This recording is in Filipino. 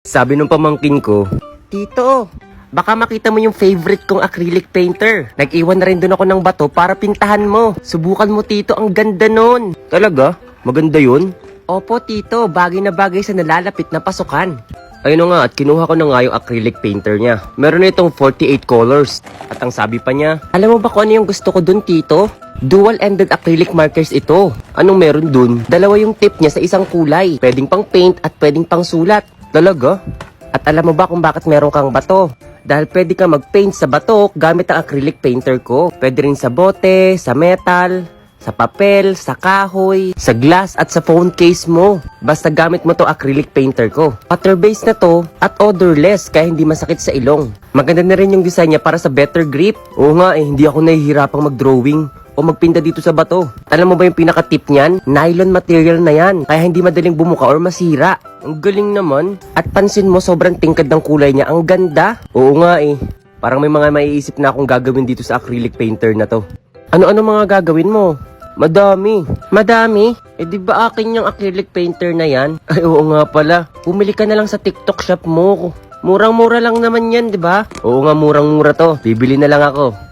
Sabi nung pamangkin ko, Tito, baka makita mo yung favorite kong acrylic painter. Nag-iwan na rin doon ako ng bato para pintahan mo. Subukan mo, Tito, ang ganda nun. Talaga? Maganda yun? Opo, Tito. Bagay na bagay sa nalalapit na pasukan. Ayun nga, at kinuha ko na nga yung acrylic painter niya. Meron na itong 48 colors. At ang sabi pa niya, alam mo ba kung ano yung gusto ko dun, Tito? Dual-ended acrylic markers ito. Anong meron dun? Dalawa yung tip niya sa isang kulay. Pwedeng pang paint at pwedeng pang sulat. Talaga? At alam mo ba kung bakit meron kang bato? Dahil pwede ka mag-paint sa bato gamit ang acrylic painter ko. Pwede rin sa bote, sa metal, sa papel, sa kahoy, sa glass at sa phone case mo. Basta gamit mo to acrylic painter ko. Water based na to at odorless kaya hindi masakit sa ilong. Maganda na rin yung design niya para sa better grip. Oo nga eh, hindi ako nahihirapang mag-drawing o magpinda dito sa bato. Alam mo ba yung pinaka-tip niyan? Nylon material na yan, kaya hindi madaling bumuka or masira. Ang galing naman. At pansin mo, sobrang tingkad ng kulay niya. Ang ganda. Oo nga eh. Parang may mga maiisip na akong gagawin dito sa acrylic painter na to. Ano-ano mga gagawin mo? Madami. Madami? Eh di ba akin yung acrylic painter na yan? Ay oo nga pala. Pumili ka na lang sa TikTok shop mo. Murang-mura lang naman yan, di ba? Oo nga, murang-mura to. Bibili na lang ako.